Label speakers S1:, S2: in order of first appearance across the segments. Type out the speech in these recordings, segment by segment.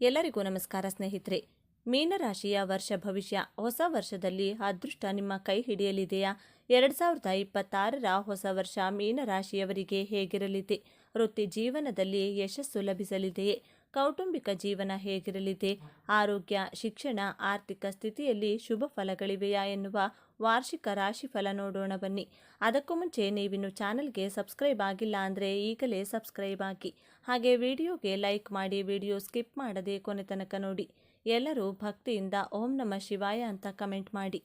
S1: ಎಲ್ಲರಿಗೂ ನಮಸ್ಕಾರ ಸ್ನೇಹಿತರೆ. ಮೀನರಾಶಿಯ ವರ್ಷ ಭವಿಷ್ಯ ಹೊಸ ವರ್ಷದಲ್ಲಿ ಅದೃಷ್ಟ ನಿಮ್ಮ ಕೈ ಹಿಡಿಯಲಿದೆಯಾ? ಎರಡ್ ಸಾವಿರದ ಇಪ್ಪತ್ತಾರರ ಹೊಸ ವರ್ಷ ಮೀನರಾಶಿಯವರಿಗೆ ಹೇಗಿರಲಿದೆ? ವೃತ್ತಿ ಜೀವನದಲ್ಲಿ ಯಶಸ್ಸು ಲಭಿಸಲಿದೆಯೇ? ಕೌಟುಂಬಿಕ ಜೀವನ ಹೇಗಿರಲಿದೆ? ಆರೋಗ್ಯ, ಶಿಕ್ಷಣ, ಆರ್ಥಿಕ ಸ್ಥಿತಿಯಲ್ಲಿ ಶುಭ ಫಲಗಳಿವೆಯಾ ಎನ್ನುವ ವಾರ್ಷಿಕ ರಾಶಿಫಲ ನೋಡೋಣ ಬನ್ನಿ. ಅದಕ್ಕೂ ಮುಂಚೆ ನೀವಿನ್ನು ಚಾನಲ್ಗೆ ಸಬ್ಸ್ಕ್ರೈಬ್ ಆಗಿಲ್ಲ ಅಂದರೆ ಈಗಲೇ ಸಬ್ಸ್ಕ್ರೈಬ್ ಆಗಿ ಹಾಗೆ ವಿಡಿಯೋಗೆ ಲೈಕ್ ಮಾಡಿ ವಿಡಿಯೋ ಸ್ಕಿಪ್ ಮಾಡದೆ ಕೊನೆ ತನಕ ನೋಡಿ. ಎಲ್ಲರೂ ಭಕ್ತಿಯಿಂದ ಓಂ ನಮ ಶಿವಾಯ ಅಂತ ಕಮೆಂಟ್ ಮಾಡಿ.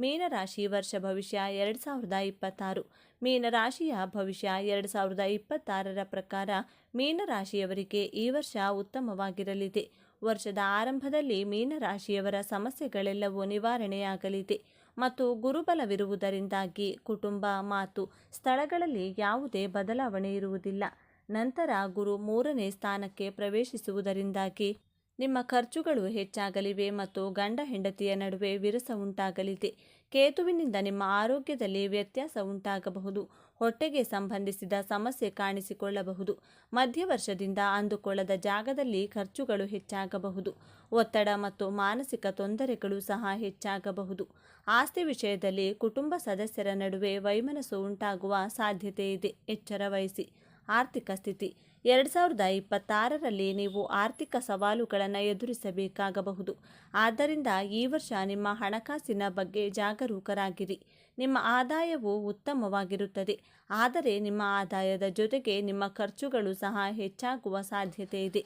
S1: ಮೀನರಾಶಿ ವರ್ಷ ಭವಿಷ್ಯ ಎರಡು ಸಾವಿರದ ಇಪ್ಪತ್ತಾರು. ಮೀನರಾಶಿಯ ಭವಿಷ್ಯ ಎರಡು ಸಾವಿರದ ಇಪ್ಪತ್ತಾರರ ಪ್ರಕಾರ ಮೀನರಾಶಿಯವರಿಗೆ ಈ ವರ್ಷ ಉತ್ತಮವಾಗಿರಲಿದೆ. ವರ್ಷದ ಆರಂಭದಲ್ಲಿ ಮೀನರಾಶಿಯವರ ಸಮಸ್ಯೆಗಳೆಲ್ಲವೂ ನಿವಾರಣೆಯಾಗಲಿದೆ ಮತ್ತು ಗುರುಬಲವಿರುವುದರಿಂದಾಗಿ ಕುಟುಂಬ, ಮಾತು, ಸ್ಥಳಗಳಲ್ಲಿ ಯಾವುದೇ ಬದಲಾವಣೆ ಇರುವುದಿಲ್ಲ. ನಂತರ ಗುರು ಮೂರನೇ ಸ್ಥಾನಕ್ಕೆ ಪ್ರವೇಶಿಸುವುದರಿಂದಾಗಿ ನಿಮ್ಮ ಖರ್ಚುಗಳು ಹೆಚ್ಚಾಗಲಿವೆ ಮತ್ತು ಗಂಡ ಹೆಂಡತಿಯ ನಡುವೆ ವಿರಸ ಉಂಟಾಗಲಿದೆ. ಕೇತುವಿನಿಂದ ನಿಮ್ಮ ಆರೋಗ್ಯದಲ್ಲಿ ವ್ಯತ್ಯಾಸ ಉಂಟಾಗಬಹುದು. ಹೊಟ್ಟೆಗೆ ಸಂಬಂಧಿಸಿದ ಸಮಸ್ಯೆ ಕಾಣಿಸಿಕೊಳ್ಳಬಹುದು. ಮಧ್ಯವರ್ಷದಿಂದ ಅಂದುಕೊಳ್ಳದ ಜಾಗದಲ್ಲಿ ಖರ್ಚುಗಳು ಹೆಚ್ಚಾಗಬಹುದು. ಒತ್ತಡ ಮತ್ತು ಮಾನಸಿಕ ತೊಂದರೆಗಳು ಸಹ ಹೆಚ್ಚಾಗಬಹುದು. ಆಸ್ತಿ ವಿಷಯದಲ್ಲಿ ಕುಟುಂಬ ಸದಸ್ಯರ ನಡುವೆ ವೈಮನಸ್ಸು ಉಂಟಾಗುವ ಸಾಧ್ಯತೆ ಇದೆ. ಎಚ್ಚರ ವಹಿಸಿ. ಆರ್ಥಿಕ ಸ್ಥಿತಿ. ಎರಡು ಸಾವಿರದ ಇಪ್ಪತ್ತಾರರಲ್ಲಿ ನೀವು ಆರ್ಥಿಕ ಸವಾಲುಗಳನ್ನು ಎದುರಿಸಬೇಕಾಗಬಹುದು. ಆದ್ದರಿಂದ ಈ ವರ್ಷ ನಿಮ್ಮ ಹಣಕಾಸಿನ ಬಗ್ಗೆ ಜಾಗರೂಕರಾಗಿರಿ. ನಿಮ್ಮ ಆದಾಯವು ಉತ್ತಮವಾಗಿರುತ್ತದೆ. ಆದರೆ ನಿಮ್ಮ ಆದಾಯದ ಜೊತೆಗೆ ನಿಮ್ಮ ಖರ್ಚುಗಳು ಸಹ ಹೆಚ್ಚಾಗುವ ಸಾಧ್ಯತೆ ಇದೆ.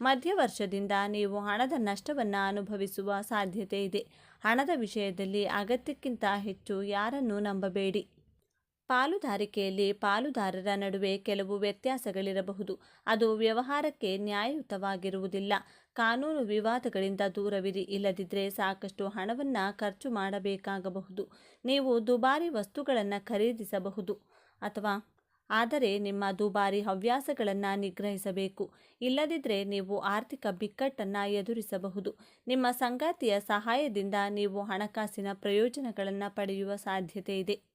S1: ಮಧ್ಯವರ್ಷದಿಂದ ನೀವು ಹಣದ ನಷ್ಟವನ್ನು ಅನುಭವಿಸುವ ಸಾಧ್ಯತೆ ಇದೆ. ಹಣದ ವಿಷಯದಲ್ಲಿ ಅಗತ್ಯಕ್ಕಿಂತ ಹೆಚ್ಚು ಯಾರನ್ನೂ ನಂಬಬೇಡಿ. ಪಾಲುದಾರಿಕೆಯಲ್ಲಿ ಪಾಲುದಾರರ ನಡುವೆ ಕೆಲವು ವ್ಯತ್ಯಾಸಗಳಿರಬಹುದು. ಅದು ವ್ಯವಹಾರಕ್ಕೆ ನ್ಯಾಯಯುತವಾಗಿರುವುದಿಲ್ಲ. ಕಾನೂನು ವಿವಾದಗಳಿಂದ ದೂರವಿರಿ. ಇಲ್ಲದಿದ್ದರೆ ಸಾಕಷ್ಟು ಹಣವನ್ನು ಖರ್ಚು ಮಾಡಬೇಕಾಗಬಹುದು. ನೀವು ದುಬಾರಿ ವಸ್ತುಗಳನ್ನು ಖರೀದಿಸಬಹುದು ಅಥವಾ ಆದರೆ ನಿಮ್ಮ ದುಬಾರಿ ಹವ್ಯಾಸಗಳನ್ನು ನಿಗ್ರಹಿಸಬೇಕು. ಇಲ್ಲದಿದ್ದರೆ ನೀವು ಆರ್ಥಿಕ ಬಿಕ್ಕಟ್ಟನ್ನು ಎದುರಿಸಬಹುದು. ನಿಮ್ಮ ಸಂಗಾತಿಯ ಸಹಾಯದಿಂದ ನೀವು ಹಣಕಾಸಿನ ಪ್ರಯೋಜನಗಳನ್ನು ಪಡೆಯುವ ಸಾಧ್ಯತೆ ಇದೆ.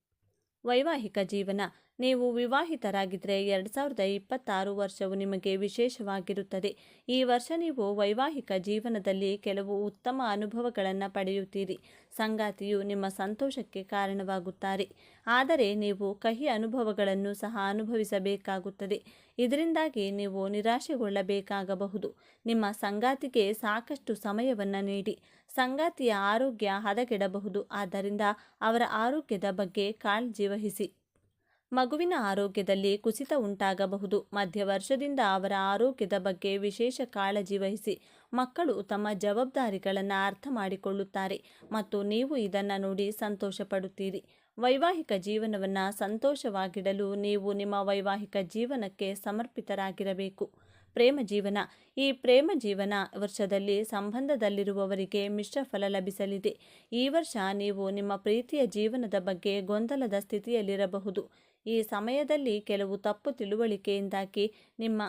S1: ವೈವಾಹಿಕ ಜೀವನ ನೀವು ವಿವಾಹಿತರಾಗಿದ್ದರೆ ಎರಡು ಸಾವಿರದ ಇಪ್ಪತ್ತಾರು ವರ್ಷವು ನಿಮಗೆ ವಿಶೇಷವಾಗಿರುತ್ತದೆ. ಈ ವರ್ಷ ನೀವು ವೈವಾಹಿಕ ಜೀವನದಲ್ಲಿ ಕೆಲವು ಉತ್ತಮ ಅನುಭವಗಳನ್ನು ಪಡೆಯುತ್ತೀರಿ. ಸಂಗಾತಿಯು ನಿಮ್ಮ ಸಂತೋಷಕ್ಕೆ ಕಾರಣವಾಗುತ್ತಾರೆ. ಆದರೆ ನೀವು ಕಹಿ ಅನುಭವಗಳನ್ನು ಸಹ ಅನುಭವಿಸಬೇಕಾಗುತ್ತದೆ. ಇದರಿಂದಾಗಿ ನೀವು ನಿರಾಶೆಗೊಳ್ಳಬೇಕಾಗಬಹುದು. ನಿಮ್ಮ ಸಂಗಾತಿಗೆ ಸಾಕಷ್ಟು ಸಮಯವನ್ನು ನೀಡಿ. ಸಂಗಾತಿಯ ಆರೋಗ್ಯ ಹದಗೆಡಬಹುದು. ಆದ್ದರಿಂದ ಅವರ ಆರೋಗ್ಯದ ಬಗ್ಗೆ ಕಾಳಜಿ ವಹಿಸಿ. ಮಗುವಿನ ಆರೋಗ್ಯದಲ್ಲಿ ಕುಸಿತ ಉಂಟಾಗಬಹುದು. ಮಧ್ಯವರ್ಷದಿಂದ ಅವರ ಆರೋಗ್ಯದ ಬಗ್ಗೆ ವಿಶೇಷ ಕಾಳಜಿ ವಹಿಸಿ ಮಕ್ಕಳು ತಮ್ಮ ಜವಾಬ್ದಾರಿಗಳನ್ನು ಅರ್ಥ ಮಾಡಿಕೊಳ್ಳುತ್ತಾರೆ ಮತ್ತು ನೀವು ಇದನ್ನು ನೋಡಿ ಸಂತೋಷಪಡುತ್ತೀರಿ. ವೈವಾಹಿಕ ಜೀವನವನ್ನು ಸಂತೋಷವಾಗಿಡಲು ನೀವು ನಿಮ್ಮ ವೈವಾಹಿಕ ಜೀವನಕ್ಕೆ ಸಮರ್ಪಿತರಾಗಿರಬೇಕು. ಪ್ರೇಮ ಜೀವನ. ಈ ಪ್ರೇಮ ಜೀವನ ವರ್ಷದಲ್ಲಿ ಸಂಬಂಧದಲ್ಲಿರುವವರಿಗೆ ಮಿಶ್ರಫಲ ಲಭಿಸಲಿದೆ. ಈ ವರ್ಷ ನೀವು ನಿಮ್ಮ ಪ್ರೀತಿಯ ಜೀವನದ ಬಗ್ಗೆ ಗೊಂದಲದ ಸ್ಥಿತಿಯಲ್ಲಿರಬಹುದು. ಈ ಸಮಯದಲ್ಲಿ ಕೆಲವು ತಪ್ಪು ತಿಳುವಳಿಕೆಯಿಂದಾಗಿ ನಿಮ್ಮ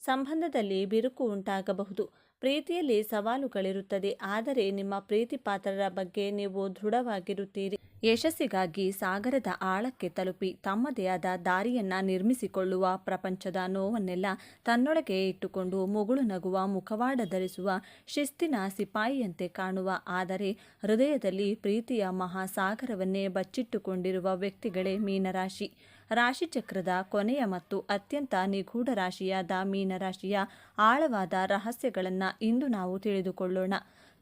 S1: ಸಂಬಂಧದಲ್ಲಿ ಬಿರುಕು ಉಂಟಾಗಬಹುದು. ಪ್ರೀತಿಯಲ್ಲಿ ಸವಾಲುಗಳಿರುತ್ತದೆ ಆದರೆ ನಿಮ್ಮ ಪ್ರೀತಿ ಪಾತ್ರರ ಬಗ್ಗೆ ನೀವು ದೃಢವಾಗಿರುತ್ತೀರಿ. ಯಶಸ್ಸಿಗಾಗಿ ಸಾಗರದ ಆಳಕ್ಕೆ ತಲುಪಿ ತಮ್ಮದೇ ಆದ ದಾರಿಯನ್ನ ನಿರ್ಮಿಸಿಕೊಳ್ಳುವ ಪ್ರಪಂಚದ ನೋವನ್ನೆಲ್ಲ ತನ್ನೊಳಗೆ ಇಟ್ಟುಕೊಂಡು ಮುಗುಳು ನಗುವ ಮುಖವಾಡ ಧರಿಸುವ ಶಿಸ್ತಿನ ಸಿಪಾಯಿಯಂತೆ ಕಾಣುವ, ಆದರೆ ಹೃದಯದಲ್ಲಿ ಪ್ರೀತಿಯ ಮಹಾಸಾಗರವನ್ನೇ ಬಚ್ಚಿಟ್ಟುಕೊಂಡಿರುವ ವ್ಯಕ್ತಿಗಳೇ ಮೀನರಾಶಿ. ರಾಶಿಚಕ್ರದ ಕೊನೆಯ ಮತ್ತು ಅತ್ಯಂತ ನಿಗೂಢ ರಾಶಿಯಾದ ಮೀನರಾಶಿಯ ಆಳವಾದ ರಹಸ್ಯಗಳನ್ನು ಇಂದು ನಾವು ತಿಳಿದುಕೊಳ್ಳೋಣ.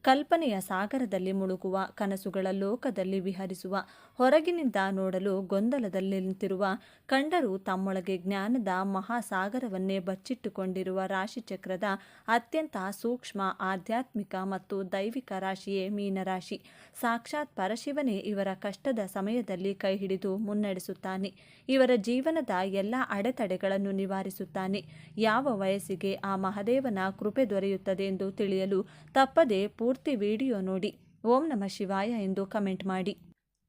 S1: ಕಲ್ಪನೆಯ ಸಾಗರದಲ್ಲಿ ಮುಳುಗುವ, ಕನಸುಗಳ ಲೋಕದಲ್ಲಿ ವಿಹರಿಸುವ, ಹೊರಗಿನಿಂದ ನೋಡಲು ಗೊಂದಲದಲ್ಲಿ ನಿಂತಿರುವ, ಕಂಡರು ತಮ್ಮೊಳಗೆ ಜ್ಞಾನದ ಮಹಾಸಾಗರವನ್ನೇ ಬಚ್ಚಿಟ್ಟುಕೊಂಡಿರುವ ರಾಶಿಚಕ್ರದ ಅತ್ಯಂತ ಸೂಕ್ಷ್ಮ, ಆಧ್ಯಾತ್ಮಿಕ ಮತ್ತು ದೈವಿಕ ರಾಶಿಯೇ ಮೀನರಾಶಿ. ಸಾಕ್ಷಾತ್ ಪರಶಿವನೇ ಇವರ ಕಷ್ಟದ ಸಮಯದಲ್ಲಿ ಕೈ ಹಿಡಿದು ಮುನ್ನಡೆಸುತ್ತಾನೆ. ಇವರ ಜೀವನದ ಎಲ್ಲ ಅಡೆತಡೆಗಳನ್ನು ನಿವಾರಿಸುತ್ತಾನೆ. ಯಾವ ವಯಸ್ಸಿಗೆ ಆ ಮಹದೇವನ ಕೃಪೆ ದೊರೆಯುತ್ತದೆ ಎಂದು ತಿಳಿಯಲು ತಪ್ಪದೆ ಪೂರ್ತಿ ವಿಡಿಯೋ ನೋಡಿ. ಓಂ ನಮ ಶಿವಾಯ ಎಂದು ಕಮೆಂಟ್ ಮಾಡಿ.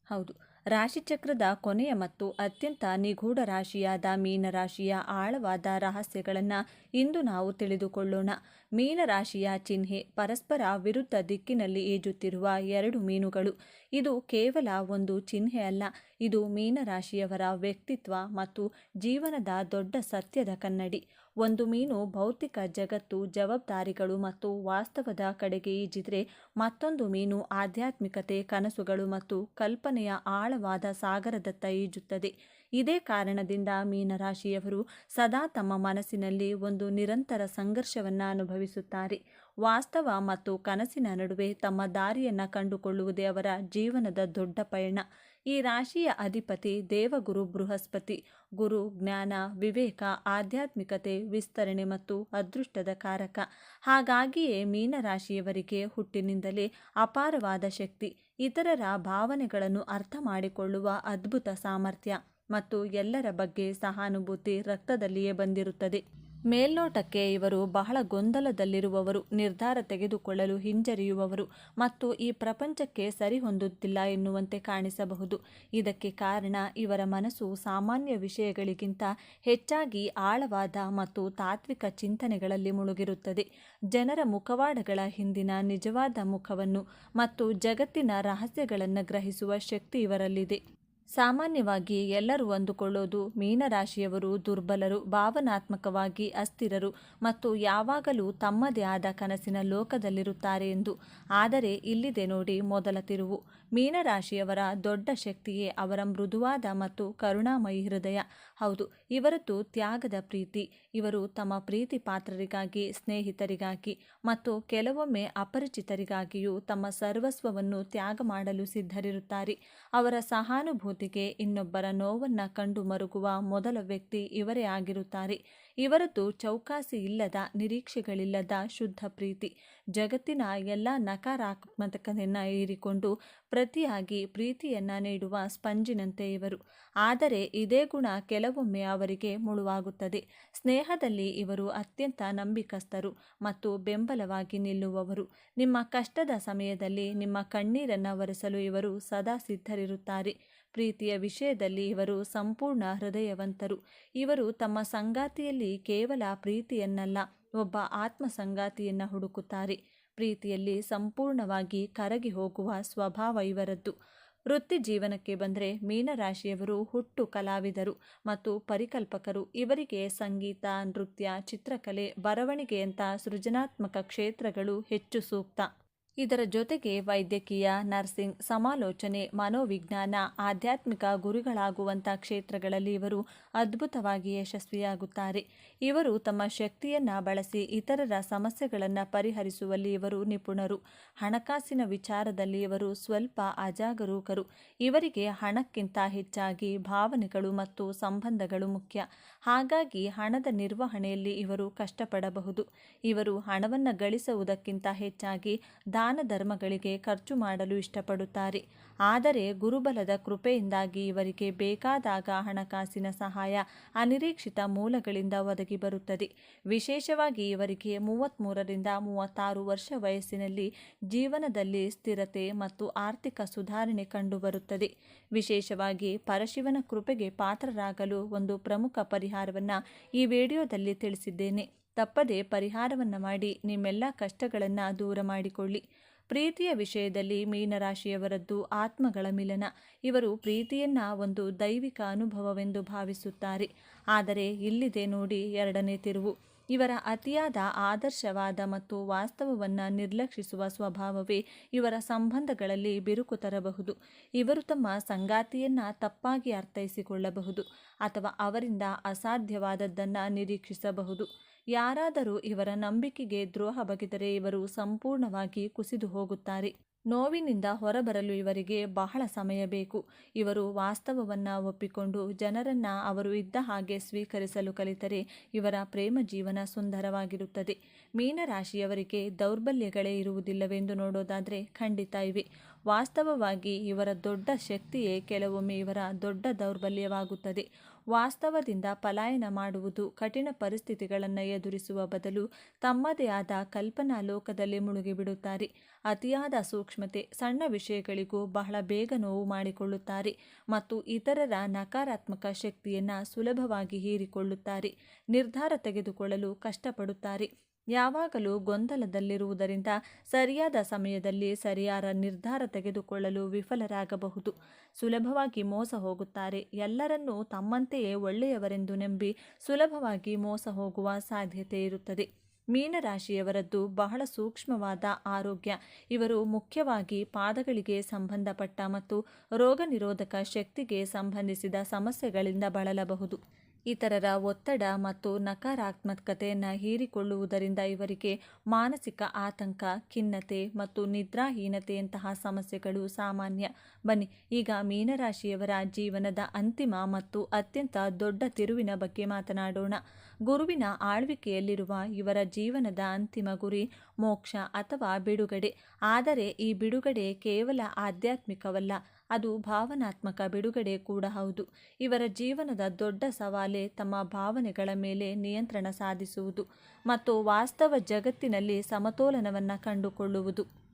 S1: ಹೌದು, ರಾಶಿಚಕ್ರದ ಕೊನೆಯ ಮತ್ತು ಅತ್ಯಂತ ನಿಗೂಢ ರಾಶಿಯಾದ ಮೀನರಾಶಿಯ ಆಳವಾದ ರಹಸ್ಯಗಳನ್ನು ಇಂದು ನಾವು ತಿಳಿದುಕೊಳ್ಳೋಣ. ಮೀನರಾಶಿಯ ಚಿಹ್ನೆ ಪರಸ್ಪರ ವಿರುದ್ಧ ದಿಕ್ಕಿನಲ್ಲಿ ಈಜುತ್ತಿರುವ ಎರಡು ಮೀನುಗಳು. ಇದು ಕೇವಲ ಒಂದು ಚಿಹ್ನೆ ಅಲ್ಲ, ಇದು ಮೀನರಾಶಿಯವರ ವ್ಯಕ್ತಿತ್ವ ಮತ್ತು ಜೀವನದ ದೊಡ್ಡ ಸತ್ಯದ ಕನ್ನಡಿ. ಒಂದು ಮೀನು ಭೌತಿಕ ಜಗತ್ತು, ಜವಾಬ್ದಾರಿಗಳು ಮತ್ತು ವಾಸ್ತವದ ಕಡೆಗೆ ಈಜಿದ್ರೆ ಮತ್ತೊಂದು ಮೀನು ಆಧ್ಯಾತ್ಮಿಕತೆ, ಕನಸುಗಳು ಮತ್ತು ಕಲ್ಪನೆಯ ಆಳವಾದ ಸಾಗರದತ್ತ ಈಜುತ್ತದೆ. ಇದೇ ಕಾರಣದಿಂದ ಮೀನರಾಶಿಯವರು ಸದಾ ತಮ್ಮ ಮನಸ್ಸಿನಲ್ಲಿ ಒಂದು ನಿರಂತರ ಸಂಘರ್ಷವನ್ನು ಅನುಭವಿಸುತ್ತಾರೆ. ವಾಸ್ತವ ಮತ್ತು ಕನಸಿನ ನಡುವೆ ತಮ್ಮ ದಾರಿಯನ್ನು ಕಂಡುಕೊಳ್ಳುವುದೇ ಅವರ ಜೀವನದ ದೊಡ್ಡ ಪಯಣ. ಈ ರಾಶಿಯ ಅಧಿಪತಿ ದೇವಗುರು ಬೃಹಸ್ಪತಿ. ಗುರು, ಜ್ಞಾನ, ವಿವೇಕ, ಆಧ್ಯಾತ್ಮಿಕತೆ, ವಿಸ್ತರಣೆ ಮತ್ತು ಅದೃಷ್ಟದ ಕಾರಕ. ಹಾಗಾಗಿಯೇ ಮೀನರಾಶಿಯವರಿಗೆ ಹುಟ್ಟಿನಿಂದಲೇ ಅಪಾರವಾದ ಶಕ್ತಿ. ಇತರರ ಭಾವನೆಗಳನ್ನು ಅರ್ಥ ಮಾಡಿಕೊಳ್ಳುವ ಅದ್ಭುತ ಸಾಮರ್ಥ್ಯ. ಮತ್ತು ಎಲ್ಲರ ಬಗ್ಗೆ ಸಹಾನುಭೂತಿ ರಕ್ತದಲ್ಲಿಯೇ ಬಂದಿರುತ್ತದೆ. ಮೇಲ್ನೋಟಕ್ಕೆ ಇವರು ಬಹಳ ಗೊಂದಲದಲ್ಲಿರುವವರು, ನಿರ್ಧಾರ ತೆಗೆದುಕೊಳ್ಳಲು ಹಿಂಜರಿಯುವವರು ಮತ್ತು ಈ ಪ್ರಪಂಚಕ್ಕೆ ಸರಿಹೊಂದುತ್ತಿಲ್ಲ ಎನ್ನುವಂತೆ ಕಾಣಿಸಬಹುದು. ಇದಕ್ಕೆ ಕಾರಣ ಇವರ ಮನಸ್ಸು ಸಾಮಾನ್ಯ ವಿಷಯಗಳಿಗಿಂತ ಹೆಚ್ಚಾಗಿ ಆಳವಾದ ಮತ್ತು ತಾತ್ವಿಕ ಚಿಂತನೆಗಳಲ್ಲಿ ಮುಳುಗಿರುತ್ತದೆ. ಜನರ ಮುಖವಾಡಗಳ ಹಿಂದಿನ ನಿಜವಾದ ಮುಖವನ್ನು ಮತ್ತು ಜಗತ್ತಿನ ರಹಸ್ಯಗಳನ್ನು ಗ್ರಹಿಸುವ ಶಕ್ತಿ ಇವರಲ್ಲಿದೆ. ಸಾಮಾನ್ಯವಾಗಿ ಎಲ್ಲರೂ ಅಂದುಕೊಳ್ಳೋದು ಮೀನರಾಶಿಯವರು ದುರ್ಬಲರು, ಭಾವನಾತ್ಮಕವಾಗಿ ಅಸ್ಥಿರರು ಮತ್ತು ಯಾವಾಗಲೂ ತಮ್ಮದೇ ಆದ ಕನಸಿನ ಲೋಕದಲ್ಲಿರುತ್ತಾರೆ ಎಂದು. ಆದರೆ ಇಲ್ಲಿದೆ ನೋಡಿ ಮೊದಲ ತಿರುವು. ಮೀನರಾಶಿಯವರ ದೊಡ್ಡ ಶಕ್ತಿಯೇ ಅವರ ಮೃದುವಾದ ಮತ್ತು ಕರುಣಾಮಯಿ ಹೃದಯ. ಹೌದು, ಇವರದ್ದು ತ್ಯಾಗದ ಪ್ರೀತಿ. ಇವರು ತಮ್ಮ ಪ್ರೀತಿ ಪಾತ್ರರಿಗಾಗಿ, ಸ್ನೇಹಿತರಿಗಾಗಿ ಮತ್ತು ಕೆಲವೊಮ್ಮೆ ಅಪರಿಚಿತರಿಗಾಗಿಯೂ ತಮ್ಮ ಸರ್ವಸ್ವವನ್ನು ತ್ಯಾಗ ಮಾಡಲು ಸಿದ್ಧರಿರುತ್ತಾರೆ. ಅವರ ಸಹಾನುಭೂತಿಗೆ ಇನ್ನೊಬ್ಬರ ನೋವನ್ನು ಕಂಡು ಮರುಗುವ ಮೊದಲ ವ್ಯಕ್ತಿ ಇವರೇ ಆಗಿರುತ್ತಾರೆ. ಇವರದ್ದು ಚೌಕಾಸಿ ಇಲ್ಲದ, ನಿರೀಕ್ಷೆಗಳಿಲ್ಲದ ಶುದ್ಧ ಪ್ರೀತಿ. ಜಗತ್ತಿನ ಎಲ್ಲ ನಕಾರಾತ್ಮಕತೆಯನ್ನು ಹೀರಿಕೊಂಡು ಪ್ರತಿಯಾಗಿ ಪ್ರೀತಿಯನ್ನು ನೀಡುವ ಸ್ಪಂಜಿನಂತೆ ಇವರು. ಆದರೆ ಇದೇ ಗುಣ ಕೆಲವೊಮ್ಮೆ ಅವರಿಗೆ ಮುಳುವಾಗುತ್ತದೆ. ಸ್ನೇಹದಲ್ಲಿ ಇವರು ಅತ್ಯಂತ ನಂಬಿಕಸ್ಥರು ಮತ್ತು ಬೆಂಬಲವಾಗಿ ನಿಲ್ಲುವವರು. ನಿಮ್ಮ ಕಷ್ಟದ ಸಮಯದಲ್ಲಿ ನಿಮ್ಮ ಕಣ್ಣೀರನ್ನು ಒರೆಸಲು ಇವರು ಸದಾ ಸಿದ್ಧರಿರುತ್ತಾರೆ. ಪ್ರೀತಿಯ ವಿಷಯದಲ್ಲಿ ಇವರು ಸಂಪೂರ್ಣ ಹೃದಯವಂತರು. ಇವರು ತಮ್ಮ ಸಂಗಾತಿಯಲ್ಲಿ ಕೇವಲ ಪ್ರೀತಿಯನ್ನಲ್ಲ, ಒಬ್ಬ ಆತ್ಮ ಸಂಗಾತಿಯನ್ನು ಹುಡುಕುತ್ತಾರೆ. ಪ್ರೀತಿಯಲ್ಲಿ ಸಂಪೂರ್ಣವಾಗಿ ಕರಗಿ ಹೋಗುವ ಸ್ವಭಾವ ಇವರದ್ದು. ವೃತ್ತಿ ಜೀವನಕ್ಕೆ ಬಂದರೆ ಮೀನರಾಶಿಯವರು ಹುಟ್ಟು ಕಲಾವಿದರು ಮತ್ತು ಪರಿಕಲ್ಪಕರು. ಇವರಿಗೆ ಸಂಗೀತ, ನೃತ್ಯ, ಚಿತ್ರಕಲೆ ಬರವಣಿಗೆಯಂಥ ಸೃಜನಾತ್ಮಕ ಕ್ಷೇತ್ರಗಳು ಹೆಚ್ಚು ಸೂಕ್ತ. ಇದರ ಜೊತೆಗೆ ವೈದ್ಯಕೀಯ, ನರ್ಸಿಂಗ್, ಸಮಾಲೋಚನೆ, ಮನೋವಿಜ್ಞಾನ, ಆಧ್ಯಾತ್ಮಿಕ ಗುರಿಗಳಾಗುವಂಥ ಕ್ಷೇತ್ರಗಳಲ್ಲಿ ಇವರು ಅದ್ಭುತವಾಗಿ ಯಶಸ್ವಿಯಾಗುತ್ತಾರೆ. ಇವರು ತಮ್ಮ ಶಕ್ತಿಯನ್ನು ಬಳಸಿ ಇತರರ ಸಮಸ್ಯೆಗಳನ್ನು ಪರಿಹರಿಸುವಲ್ಲಿ ಇವರು ನಿಪುಣರು. ಹಣಕಾಸಿನ ವಿಚಾರದಲ್ಲಿ ಇವರು ಸ್ವಲ್ಪ ಅಜಾಗರೂಕರು. ಇವರಿಗೆ ಹಣಕ್ಕಿಂತ ಹೆಚ್ಚಾಗಿ ಭಾವನೆಗಳು ಮತ್ತು ಸಂಬಂಧಗಳು ಮುಖ್ಯ. ಹಾಗಾಗಿ ಹಣದ ನಿರ್ವಹಣೆಯಲ್ಲಿ ಇವರು ಕಷ್ಟಪಡಬಹುದು. ಇವರು ಹಣವನ್ನು ಗಳಿಸುವುದಕ್ಕಿಂತ ಹೆಚ್ಚಾಗಿ ದಾನ ಧರ್ಮಗಳಿಗೆ ಖರ್ಚು ಮಾಡಲು ಇಷ್ಟಪಡುತ್ತಾರೆ. ಆದರೆ ಗುರುಬಲದ ಕೃಪೆಯಿಂದಾಗಿ ಇವರಿಗೆ ಬೇಕಾದಾಗ ಹಣಕಾಸಿನ ಸಹಾಯ ಅನಿರೀಕ್ಷಿತ ಮೂಲಗಳಿಂದ ಒದಗಿ ಬರುತ್ತದೆ. ವಿಶೇಷವಾಗಿ ಇವರಿಗೆ ಮೂವತ್ತ್ಮೂರರಿಂದ ಮೂವತ್ತಾರು ವರ್ಷ ವಯಸ್ಸಿನಲ್ಲಿ ಜೀವನದಲ್ಲಿ ಸ್ಥಿರತೆ ಮತ್ತು ಆರ್ಥಿಕ ಸುಧಾರಣೆ ಕಂಡುಬರುತ್ತದೆ. ವಿಶೇಷವಾಗಿ ಪರಶಿವನ ಕೃಪೆಗೆ ಪಾತ್ರರಾಗಲು ಒಂದು ಪ್ರಮುಖ ಪರಿಹಾರವನ್ನು ಈ ವಿಡಿಯೋದಲ್ಲಿ ತಿಳಿಸಿದ್ದೇನೆ. ತಪ್ಪದೆ ಪರಿಹಾರವನ್ನು ಮಾಡಿ ನಿಮ್ಮೆಲ್ಲ ಕಷ್ಟಗಳನ್ನು ದೂರ ಮಾಡಿಕೊಳ್ಳಿ. ಪ್ರೀತಿಯ ವಿಷಯದಲ್ಲಿ ಮೀನರಾಶಿಯವರದ್ದು ಆತ್ಮಗಳ ಮಿಲನ. ಇವರು ಪ್ರೀತಿಯನ್ನ ಒಂದು ದೈವಿಕ ಅನುಭವವೆಂದು ಭಾವಿಸುತ್ತಾರೆ. ಆದರೆ ಇಲ್ಲಿದೆ ನೋಡಿ ಎರಡನೇ ತಿರುವು. ಇವರ ಅತಿಯಾದ ಆದರ್ಶವಾದ ಮತ್ತು ವಾಸ್ತವವನ್ನು ನಿರ್ಲಕ್ಷಿಸುವ ಸ್ವಭಾವವೇ ಇವರ ಸಂಬಂಧಗಳಲ್ಲಿ ಬಿರುಕು ತರಬಹುದು. ಇವರು ತಮ್ಮ ಸಂಗಾತಿಯನ್ನು ತಪ್ಪಾಗಿ ಅರ್ಥೈಸಿಕೊಳ್ಳಬಹುದು ಅಥವಾ ಅವರಿಂದ ಅಸಾಧ್ಯವಾದದ್ದನ್ನು ನಿರೀಕ್ಷಿಸಬಹುದು. ಯಾರಾದರೂ ಇವರ ನಂಬಿಕೆಗೆ ದ್ರೋಹ ಬಗೆದರೆ ಇವರು ಸಂಪೂರ್ಣವಾಗಿ ಕುಸಿದು ಹೋಗುತ್ತಾರೆ. ನೋವಿನಿಂದ ಹೊರಬರಲು ಇವರಿಗೆ ಬಹಳ ಸಮಯ ಬೇಕು. ಇವರು ವಾಸ್ತವವನ್ನು ಒಪ್ಪಿಕೊಂಡು ಜನರನ್ನು ಅವರು ಇದ್ದ ಹಾಗೆ ಸ್ವೀಕರಿಸಲು ಕಲಿತರೆ ಇವರ ಪ್ರೇಮ ಜೀವನ ಸುಂದರವಾಗಿರುತ್ತದೆ. ಮೀನರಾಶಿಯವರಿಗೆ ದೌರ್ಬಲ್ಯಗಳೇ ಇರುವುದಿಲ್ಲವೆಂದು ನೋಡೋದಾದರೆ ಖಂಡಿತ ಇವೆ. ವಾಸ್ತವವಾಗಿ ಇವರ ದೊಡ್ಡ ಶಕ್ತಿಯೇ ಕೆಲವೊಮ್ಮೆ ಇವರ ದೊಡ್ಡ ದೌರ್ಬಲ್ಯವಾಗುತ್ತದೆ. ವಾಸ್ತವದಿಂದ ಪಲಾಯನ ಮಾಡುವುದು ಕಠಿಣ ಪರಿಸ್ಥಿತಿಗಳನ್ನು ಎದುರಿಸುವ ಬದಲು ತಮ್ಮದೇ ಆದ ಕಲ್ಪನಾ ಲೋಕದಲ್ಲಿ ಮುಳುಗಿಬಿಡುತ್ತಾರೆ. ಅತಿಯಾದ ಸೂಕ್ಷ್ಮತೆ ಸಣ್ಣ ವಿಷಯಗಳಿಗೂ ಬಹಳ ಬೇಗ ನೋವು ಮಾಡಿಕೊಳ್ಳುತ್ತಾರೆ ಮತ್ತು ಇತರರ ನಕಾರಾತ್ಮಕ ಶಕ್ತಿಯನ್ನು ಸುಲಭವಾಗಿ ಹೀರಿಕೊಳ್ಳುತ್ತಾರೆ. ನಿರ್ಧಾರ ತೆಗೆದುಕೊಳ್ಳಲು ಕಷ್ಟಪಡುತ್ತಾರೆ. ಯಾವಾಗಲೂ ಗೊಂದಲದಲ್ಲಿರುವುದರಿಂದ ಸರಿಯಾದ ಸಮಯದಲ್ಲಿ ಸರಿಯಾದ ನಿರ್ಧಾರ ತೆಗೆದುಕೊಳ್ಳಲು ವಿಫಲರಾಗಬಹುದು. ಸುಲಭವಾಗಿ ಮೋಸ ಹೋಗುತ್ತಾರೆ. ಎಲ್ಲರನ್ನೂ ತಮ್ಮಂತೆಯೇ ಒಳ್ಳೆಯವರೆಂದು ನಂಬಿ ಸುಲಭವಾಗಿ ಮೋಸ ಹೋಗುವ ಸಾಧ್ಯತೆ ಇರುತ್ತದೆ. ಮೀನರಾಶಿಯವರದ್ದು ಬಹಳ ಸೂಕ್ಷ್ಮವಾದ ಆರೋಗ್ಯ. ಇವರು ಮುಖ್ಯವಾಗಿ ಪಾದಗಳಿಗೆ ಸಂಬಂಧಪಟ್ಟ ಮತ್ತು ರೋಗ ನಿರೋಧಕ ಶಕ್ತಿಗೆ ಸಂಬಂಧಿಸಿದ ಸಮಸ್ಯೆಗಳಿಂದ ಬಳಲಬಹುದು. ಇತರರ ಒತ್ತಡ ಮತ್ತು ನಕಾರಾತ್ಮಕತೆಯನ್ನು ಹೀರಿಕೊಳ್ಳುವುದರಿಂದ ಇವರಿಗೆ ಮಾನಸಿಕ ಆತಂಕ, ಖಿನ್ನತೆ ಮತ್ತು ನಿದ್ರಾಹೀನತೆಯಂತಹ ಸಮಸ್ಯೆಗಳು ಸಾಮಾನ್ಯ. ಬನ್ನಿ, ಈಗ ಮೀನರಾಶಿಯವರ ಜೀವನದ ಅಂತಿಮ ಮತ್ತು ಅತ್ಯಂತ ದೊಡ್ಡ ತಿರುವಿನ ಬಗ್ಗೆ ಮಾತನಾಡೋಣ. ಗುರುವಿನ ಆಳ್ವಿಕೆಯಲ್ಲಿರುವ ಇವರ ಜೀವನದ ಅಂತಿಮ ಗುರಿ ಮೋಕ್ಷ ಅಥವಾ ಬಿಡುಗಡೆ. ಆದರೆ ಈ ಬಿಡುಗಡೆ ಕೇವಲ ಆಧ್ಯಾತ್ಮಿಕವಲ್ಲ. ಅದು ಭಾವನಾತ್ಮಕ ಬಿಡುಗಡೆ ಕೂಡ ಹೌದು. ಇವರ ಜೀವನದ ದೊಡ್ಡ ಸವಾಲೆ ತಮ್ಮ ಭಾವನೆಗಳ ಮೇಲೆ ನಿಯಂತ್ರಣ ಸಾಧಿಸುವುದು ಮತ್ತು ವಾಸ್ತವ ಜಗತ್ತಿನಲ್ಲಿ ಸಮತೋಲನವನ್ನು ಕಂಡುಕೊಳ್ಳುವುದು.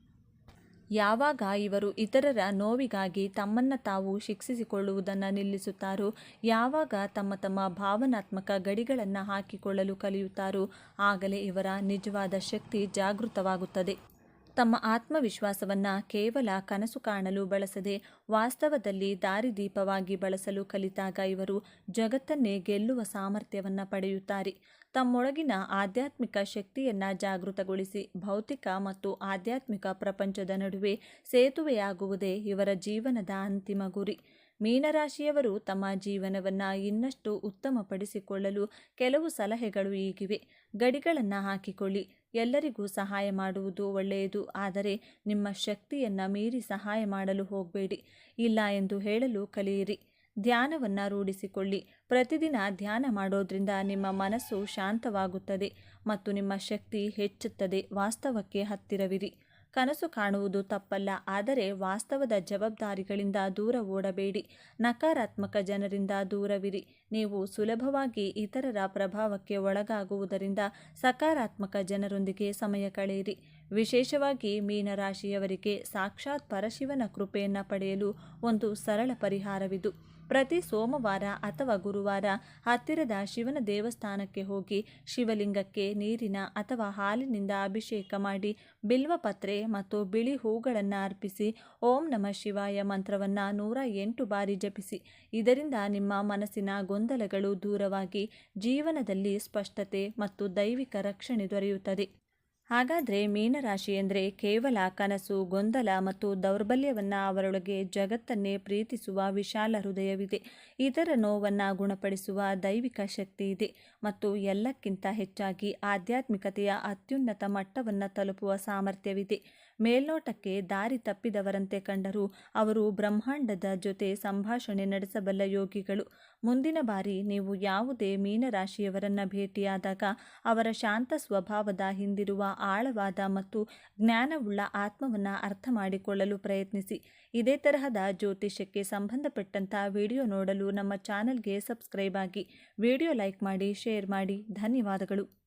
S1: ಯಾವಾಗ ಇವರು ಇತರರ ನೋವಿಗಾಗಿ ತಮ್ಮನ್ನು ತಾವು ಶಿಕ್ಷಿಸಿಕೊಳ್ಳುವುದನ್ನು ನಿಲ್ಲಿಸುತ್ತಾರೋ, ಯಾವಾಗ ತಮ್ಮ ತಮ್ಮ ಭಾವನಾತ್ಮಕ ಗಡಿಗಳನ್ನು ಹಾಕಿಕೊಳ್ಳಲು ಕಲಿಯುತ್ತಾರೋ, ಆಗಲೇ ಇವರ ನಿಜವಾದ ಶಕ್ತಿ ಜಾಗೃತವಾಗುತ್ತದೆ. ತಮ್ಮ ಆತ್ಮವಿಶ್ವಾಸವನ್ನು ಕೇವಲ ಕನಸು ಕಾಣಲು ಬಳಸದೆ ವಾಸ್ತವದಲ್ಲಿ ದಾರಿದೀಪವಾಗಿ ಬಳಸಲು ಕಲಿತಾಗ ಇವರು ಜಗತ್ತನ್ನೇ ಗೆಲ್ಲುವ ಸಾಮರ್ಥ್ಯವನ್ನು ಪಡೆಯುತ್ತಾರೆ. ತಮ್ಮೊಳಗಿನ ಆಧ್ಯಾತ್ಮಿಕ ಶಕ್ತಿಯನ್ನು ಜಾಗೃತಗೊಳಿಸಿ ಭೌತಿಕ ಮತ್ತು ಆಧ್ಯಾತ್ಮಿಕ ಪ್ರಪಂಚದ ನಡುವೆ ಸೇತುವೆಯಾಗುವುದೇ ಇವರ ಜೀವನದ ಅಂತಿಮ ಗುರಿ. ಮೀನರಾಶಿಯವರು ತಮ್ಮ ಜೀವನವನ್ನು ಇನ್ನಷ್ಟು ಉತ್ತಮಪಡಿಸಿಕೊಳ್ಳಲು ಕೆಲವು ಸಲಹೆಗಳು ಈಗಿವೆ. ಗಡಿಗಳನ್ನು ಹಾಕಿಕೊಳ್ಳಿ. ಎಲ್ಲರಿಗೂ ಸಹಾಯ ಮಾಡುವುದು ಒಳ್ಳೆಯದು. ಆದರೆ ನಿಮ್ಮ ಶಕ್ತಿಯನ್ನು ಮೀರಿ ಸಹಾಯ ಮಾಡಲು ಹೋಗಬೇಡಿ. ಇಲ್ಲ ಎಂದು ಹೇಳಲು ಕಲಿಯಿರಿ. ಧ್ಯಾನವನ್ನು ರೂಢಿಸಿಕೊಳ್ಳಿ. ಪ್ರತಿದಿನ ಧ್ಯಾನ ಮಾಡೋದ್ರಿಂದ ನಿಮ್ಮ ಮನಸ್ಸು ಶಾಂತವಾಗುತ್ತದೆ ಮತ್ತು ನಿಮ್ಮ ಶಕ್ತಿ ಹೆಚ್ಚುತ್ತದೆ. ವಾಸ್ತವಕ್ಕೆ ಹತ್ತಿರವಿರಿ. ಕನಸು ಕಾಣುವುದು ತಪ್ಪಲ್ಲ, ಆದರೆ ವಾಸ್ತವದ ಜವಾಬ್ದಾರಿಗಳಿಂದ ದೂರ ಓಡಬೇಡಿ. ನಕಾರಾತ್ಮಕ ಜನರಿಂದ ದೂರವಿರಿ. ನೀವು ಸುಲಭವಾಗಿ ಇತರರ ಪ್ರಭಾವಕ್ಕೆ ಒಳಗಾಗುವುದರಿಂದ ಸಕಾರಾತ್ಮಕ ಜನರೊಂದಿಗೆ ಸಮಯ ಕಳೆಯಿರಿ. ವಿಶೇಷವಾಗಿ ಮೀನರಾಶಿಯವರಿಗೆ ಸಾಕ್ಷಾತ್ ಪರಶಿವನ ಕೃಪೆಯನ್ನು ಪಡೆಯಲು ಒಂದು ಸರಳ ಪರಿಹಾರವಿದು. ಪ್ರತಿ ಸೋಮವಾರ ಅಥವಾ ಗುರುವಾರ ಹತ್ತಿರದ ಶಿವನ ದೇವಸ್ಥಾನಕ್ಕೆ ಹೋಗಿ ಶಿವಲಿಂಗಕ್ಕೆ ನೀರಿನ ಅಥವಾ ಹಾಲಿನಿಂದ ಅಭಿಷೇಕ ಮಾಡಿ ಬಿಲ್ವಪತ್ರೆ ಮತ್ತು ಬಿಳಿ ಹೂಗಳನ್ನು ಅರ್ಪಿಸಿ ಓಂ ನಮ ಶಿವಾಯ ಮಂತ್ರವನ್ನು ನೂರ ಎಂಟು ಬಾರಿ ಜಪಿಸಿ. ಇದರಿಂದ ನಿಮ್ಮ ಮನಸ್ಸಿನ ಗೊಂದಲಗಳು ದೂರವಾಗಿ ಜೀವನದಲ್ಲಿ ಸ್ಪಷ್ಟತೆ ಮತ್ತು ದೈವಿಕ ರಕ್ಷಣೆ ದೊರೆಯುತ್ತದೆ. ಹಾಗಾದರೆ ಮೀನರಾಶಿ ಎಂದರೆ ಕೇವಲ ಕನಸು, ಗೊಂದಲ ಮತ್ತು ದೌರ್ಬಲ್ಯವನ್ನು ಅವರೊಳಗೆ ಜಗತ್ತನ್ನೇ ಪ್ರೀತಿಸುವ ವಿಶಾಲ ಹೃದಯವಿದೆ. ಇದರ ನೋವನ್ನು ಗುಣಪಡಿಸುವ ದೈವಿಕ ಶಕ್ತಿ ಇದೆ ಮತ್ತು ಎಲ್ಲಕ್ಕಿಂತ ಹೆಚ್ಚಾಗಿ ಆಧ್ಯಾತ್ಮಿಕತೆಯ ಅತ್ಯುನ್ನತ ಮಟ್ಟವನ್ನು ತಲುಪುವ ಸಾಮರ್ಥ್ಯವಿದೆ. ಮೇಲ್ನೋಟಕ್ಕೆ ದಾರಿ ತಪ್ಪಿದವರಂತೆ ಕಂಡರೂ ಅವರು ಬ್ರಹ್ಮಾಂಡದ ಜೊತೆ ಸಂಭಾಷಣೆ ನಡೆಸಬಲ್ಲ ಯೋಗಿಗಳು. ಮುಂದಿನ ಬಾರಿ ನೀವು ಯಾವುದೇ ಮೀನರಾಶಿಯವರನ್ನು ಭೇಟಿಯಾದಾಗ ಅವರ ಶಾಂತ ಸ್ವಭಾವದ ಹಿಂದಿರುವ ಆಳವಾದ ಮತ್ತು ಜ್ಞಾನವುಳ್ಳ ಆತ್ಮವನ್ನು ಅರ್ಥ ಮಾಡಿಕೊಳ್ಳಲು ಪ್ರಯತ್ನಿಸಿ. ಇದೇ ತರಹದ ಜ್ಯೋತಿಷ್ಯಕ್ಕೆ ಸಂಬಂಧಪಟ್ಟಂಥ ವಿಡಿಯೋ ನೋಡಲು ನಮ್ಮ ಚಾನಲ್ಗೆ ಸಬ್ಸ್ಕ್ರೈಬ್ ಆಗಿ. ವಿಡಿಯೋ ಲೈಕ್ ಮಾಡಿ, ಶೇರ್ ಮಾಡಿ. ಧನ್ಯವಾದಗಳು.